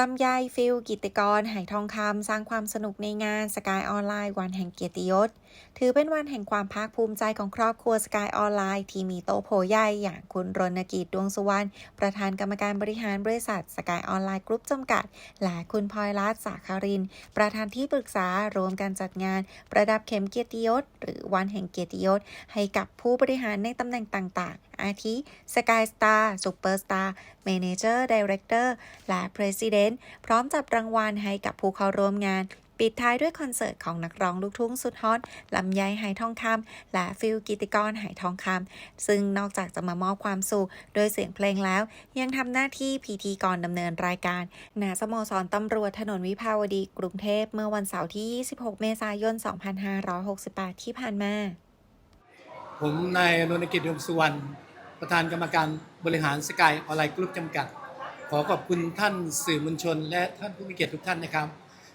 ลำไยฟิลกิติกรหายทองคำสร้างความสนุกในงานสกายออนไลน์วันแห่งเกียรติยศ ถือเป็นวันแห่งความภาคภูมิใจของครอบครัวสกายออนไลน์ที่มีโตโผใหญ่อย่างคุณรณกิจดวงสุวรรณประธานกรรมการบริหารบริษัทสกายออนไลน์กรุ๊ปจำกัด และคุณพลอยรัตน์สาคาริน ประธานที่ปรึกษารวมการจัดงาน ประดับเข็มเกียรติยศ หรือวันแห่งเกียรติยศ ให้กับผู้บริหารในตำแหน่งต่างๆ อาทิ Sky Star Superstar Manager Director และ President พร้อมจับรางวัลให้กับผู้เข้าร่วมงาน ปิดท้ายด้วยคอนเสิร์ตของนักร้องลูกทุ่งสุดฮอตลำไยไหทองคำและฟิลกิติกรไหทองคำซึ่งนอกจากจะมามอบความสุขโดยเสียงเพลงแล้ว ยังทำหน้าที่พิธีกรดำเนินรายการณสโมสรตำรวจถนนวิภาวดีกรุงเทพเมื่อวันเสาร์ที่ 26 เมษายน 2568 ที่ผ่านมาผมนายรณกิจดวงสุวรรณ ประธานกรรมการบริหารสกายออนไลน์กรุ๊ปจำกัด ขอขอบคุณท่านสื่อมวลชน และท่านผู้มีเกียรติทุกท่านนะครับ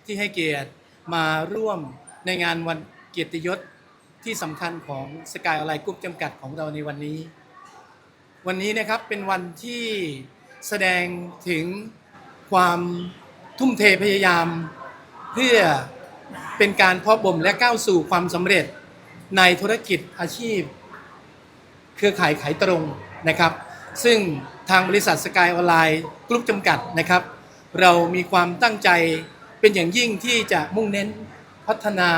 ที่ให้เกียรติมาร่วมในงานวันเกียรติยศที่สำคัญของสกายออนไลน์กรุ๊ปจำกัดของเราในวันนี้ วันนี้นะครับเป็นวันที่แสดงถึงความทุ่มเทพยายาม เพื่อเป็นการเพาะบ่มและก้าวสู่ความสำเร็จในธุรกิจอาชีพ เครือข่ายขายตรงนะครับ ซึ่งทางบริษัทสกายออนไลน์กรุ๊ปจำกัดนะครับ เรามีความตั้งใจเป็นอย่างยิ่งที่จะมุ่งเน้นพัฒนา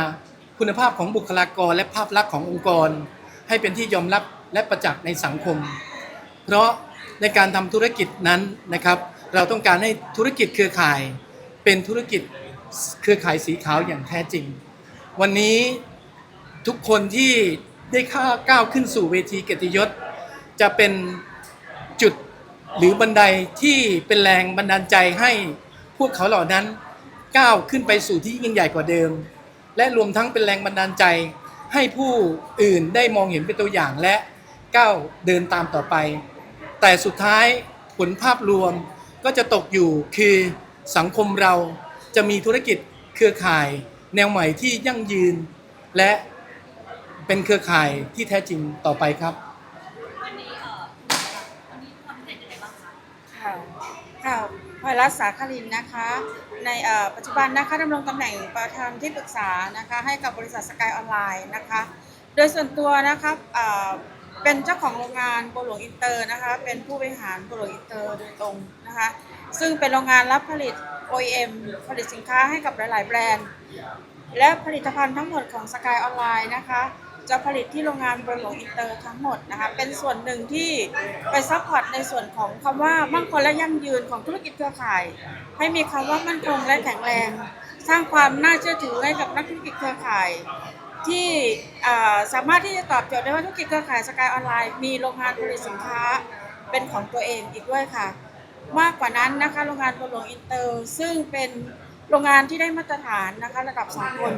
คุณภาพของบุคลากรและภาพลักษณ์ขององค์กร ให้เป็นที่ยอมรับและประจักษ์ในสังคม เพราะในการทำธุรกิจนั้นนะครับ เราต้องการให้ธุรกิจเครือข่าย เป็นธุรกิจเครือข่ายสีขาวอย่างแท้จริง วันนี้ทุกคนที่ ได้ข้าก้าวขึ้นสู่เวทีเกียรติยศ จะเป็นจุดหรือบันไดที่เป็นแรงบันดาลใจให้พวกเขาเหล่านั้นก้าวขึ้นไปสู่ที่ยิ่งใหญ่กว่าเดิม และรวมทั้งเป็นแรงบันดาลใจ ให้ผู้อื่นได้มองเห็นเป็นตัวอย่างและก้าวเดินตามต่อไป แต่สุดท้ายผลภาพรวมก็จะตกอยู่คือสังคมเราจะมีธุรกิจเครือข่าย แนวใหม่ที่ยั่งยืน และ เป็นเครือข่ายที่แท้จริงต่อไปครับ วันนี้เอ่อวันนี้ความพิเศษยังไงบ้างคะค่ะค่ะพลอยรัตน์สาคลินนะคะ ในเอ่อปัจจุบันนะคะดำรงตำแหน่งประธานที่ปรึกษานะคะให้กับบริษัทสกายออนไลน์นะคะ โดยส่วนตัวนะคะเอ่อเป็นเจ้าของโรงงานโบหลวงอินเตอร์นะคะ เป็นผู้บริหารโบหลวงอินเตอร์โดยตรงนะคะ ซึ่งเป็นโรงงานรับผลิต OEM ผลิตสินค้าให้กับหลาย ๆ แบรนด์ และผลิตภัณฑ์ทั้งหมดของสกายออนไลน์นะคะ จะผลิตที่โรงงานบริหลวงอินเตอร์ทั้งหมดนะคะเป็นส่วนหนึ่งที่ไปซัพพอร์ตในส่วนของคำว่ามั่นคงและยั่งยืนของธุรกิจเครือข่าย ให้มีคำว่ามั่นคงและแข็งแรง สร้างความน่าเชื่อถือให้กับนักธุรกิจเครือข่าย ที่สามารถที่จะตอบโจทย์ได้ว่าธุรกิจเครือข่ายสกายออนไลน์มีโรงงานผลิตสินค้าเป็นของตัวเองอีกด้วยค่ะ มากกว่านั้นนะคะโรงงานบหลวงอินเตอร์ ซึ่งเป็น โรงงานที่ได้มาตรฐานนะคะระดับสากล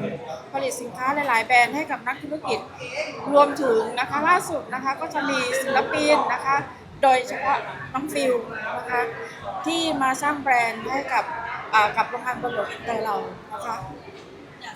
ผลิตสินค้าหลาย ๆ แบรนด์ให้กับนักธุรกิจรวมถึงนะคะล่าสุดนะคะก็จะมีศิลปินนะคะ โดยเฉพาะน้องฟิลนะคะที่มาสร้างแบรนด์ให้กับกับโรงงานบหลวงอินเตอร์เรานะคะอยาก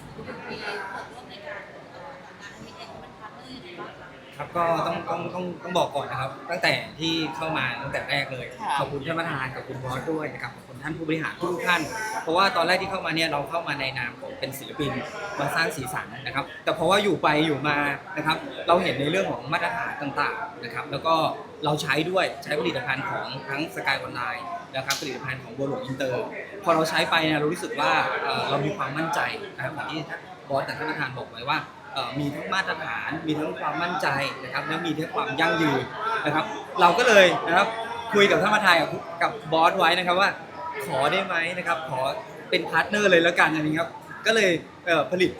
มีส่วนร่วมในการเอ่องานอันนี้เองเป็นพาร์ทเนอร์ยังไงบ้าง คะครับก็ต้องต้องต้องต้องบอกก่อนนะครับ ตั้งแต่ที่เข้ามาตั้งแต่แรกเลย ค่ะ ขอบคุณท่านประธานกับคุณบอสด้วยนะครับขอบคุณท่านผู้บริหารทุกๆท่าน เพราะว่าตอนแรกที่เข้ามาเนี่ยเราเข้ามาในนามของเป็นศิลปินมาสร้างสีสันนะครับ แต่เพราะว่าอยู่ไปอยู่มานะครับ เราเห็นในเรื่องของมาตรฐานต่างๆนะครับ แล้วก็เราใช้ด้วยใช้ผลิตภัณฑ์ของทั้งสกายออนไลน์นะครับผลิตภัณฑ์ของบัวหลวงอินเตอร์ พอเราใช้ไปเนี่ยเรารู้สึกว่าเอ่อเรามีความมั่นใจนะครับอย่างที่บอสกับท่านประธานบอกไว้ว่าเอ่อ มีทั้งมาตรฐาน มีทั้งความมั่นใจนะครับและมีทั้งความยั่งยืนนะครับ เราก็เลยนะครับคุยกับท่านประธานกับกับบอสไว้นะครับว่า ขอได้ไหมนะครับ ขอเป็นพาร์ทเนอร์เลยแล้วกันอะไรครับ ก็เลยเอ่อผลิต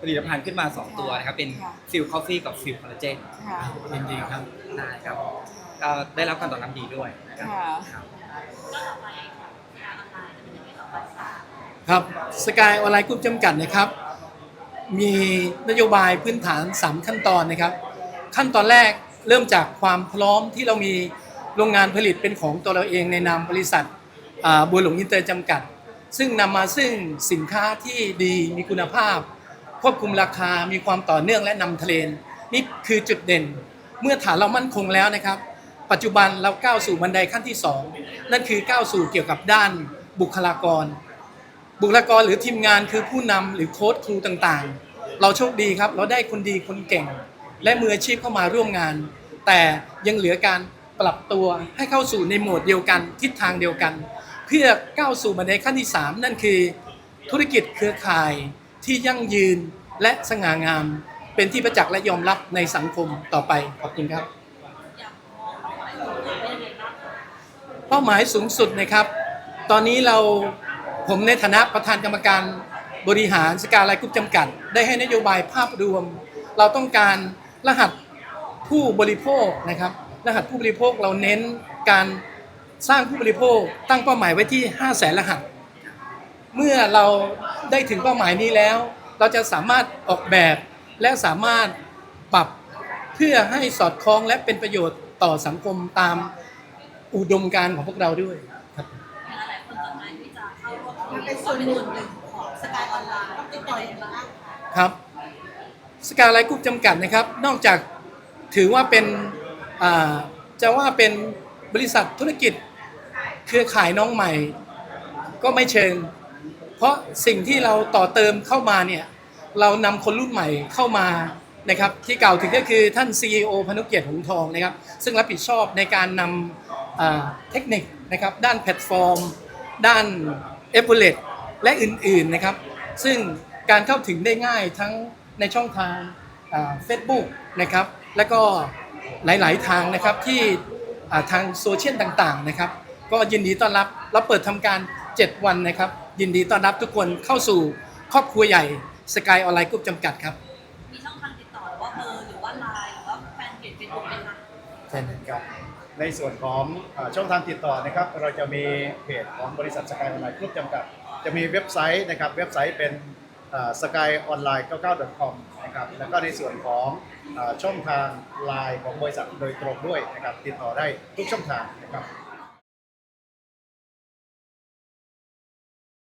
ผลิตภัณฑ์ขึ้นมา 2 ตัวนะครับ เป็นค่ะฟิลคอฟฟี่กับฟิลคอลลาเจนค่ะยินดีครับได้ครับก็ได้รับการตอบรับดีด้วยนะครับค่ะครับก็ต่อไปของงานออนไลน์จะเป็นยังไงต่อไปคะครับสกายออนไลน์กรุ๊ปจำกัดนะครับ มีนโยบายพื้นฐาน 3 ขั้นตอนนะครับ ขั้นตอนแรกเริ่มจากความพร้อมที่เรามีโรงงานผลิตเป็นของตัวเราเองในนามบริษัทบัวหลวงอินเตอร์จำกัด ซึ่งนำมาซึ่งสินค้าที่ดีมีคุณภาพ ควบคุมราคามีความต่อเนื่องและนำเทรนนี่คือจุดเด่น เมื่อฐานเรามั่นคงแล้วนะครับ ปัจจุบันเราก้าวสู่บันไดขั้นที่ 2 นั่นคือก้าวสู่เกี่ยวกับด้านบุคลากร บุคลากรหรือทีมงานคือผู้นำหรือโค้ชครูต่างๆ เราโชคดีครับ เราได้คนดีคนเก่ง และมืออาชีพเข้ามาร่วมงาน แต่ยังเหลือการปรับตัวให้เข้าสู่ในโหมดเดียวกันทิศทางเดียวกัน เพื่อก้าวสู่บันขั้นที่ 3 นั่นคือ ธุรกิจเครือข่ายที่ยั่งยืนและสง่างาม เป็นที่ประจักษ์และยอมรับในสังคมต่อไปขอบคุณครับ เป้าหมายสูงสุดนะครับ ตอนนี้เราผมในฐานะประธานกรรมการ บริหารสกาไลกรุ๊ปจำกัด ได้ให้นโยบายภาพรวม เราต้องการรหัสผู้บริโภคนะครับ รหัสผู้บริโภคเราเน้นการสร้างผู้บริโภคตั้งเป้าหมายไว้ที่ 5 0 0แสนรหัส เมื่อเราได้ถึงเป้าหมายนี้แล้ว เราจะสามารถออกแบบและสามารถปรับเพื่อให้สอดคล้องและเป็นประโยชน์ต่อสังคมตามอุดมการณ์ของพวกเราด้วยครับ หลายคนสนใจที่จะเข้าร่วมเป็นส่วนหนึ่ง กายออนไลน์ติดต่อยังไงบ้างคะครับสกาไลกรุ๊ปจำกัดนะครับ นอกจากถือว่าเป็นจะว่าเป็นบริษัทธุรกิจเครือข่ายน้องใหม่ ก็ไม่เชิง เพราะสิ่งที่เราต่อเติมเข้ามาเนี่ยเรานำคนรุ่นใหม่เข้ามานะครับที่กล่าวถึงก็คือท่าน CEO พนุเกียรติหงส์ทองนะครับ ซึ่งรับผิดชอบในการนำเทคนิคนะครับด้านแพลตฟอร์ม ด้านเอฟเ l เลต และอื่นๆนะครับ ซึ่งการเข้าถึงได้ง่ายทั้งในช่องทางเฟซบุ๊กนะครับ แล้วก็หลายๆทางนะครับที่อ่าทางโซเชียลต่างๆนะครับ ก็ยินดีต้อนรับเราเปิดทำการ 7 วันนะครับ ยินดีต้อนรับทุกคนเข้าสู่ครอบครัวใหญ่สกายออนไลน์กรุ๊ปจำกัดครับมีช่องทางติดต่อหรือว่าเบอร์หรือว่าไลน์หรือว่าแฟนเพจเฟซบุ๊กไหมคะครับในส่วนของเอ่อช่องทางติดต่อนะครับ เราจะมีเพจของบริษัทสกายออนไลน์กรุ๊ปจำกัด จะมีเว็บไซต์นะครับเว็บไซต์เป็น skyonline99.com นะครับแล้วก็ในส่วนของอช่องทางไลน์ของบริษัทโดยตรงด้วยนะครับติดต่อได้ทุกช่องทางนะครับ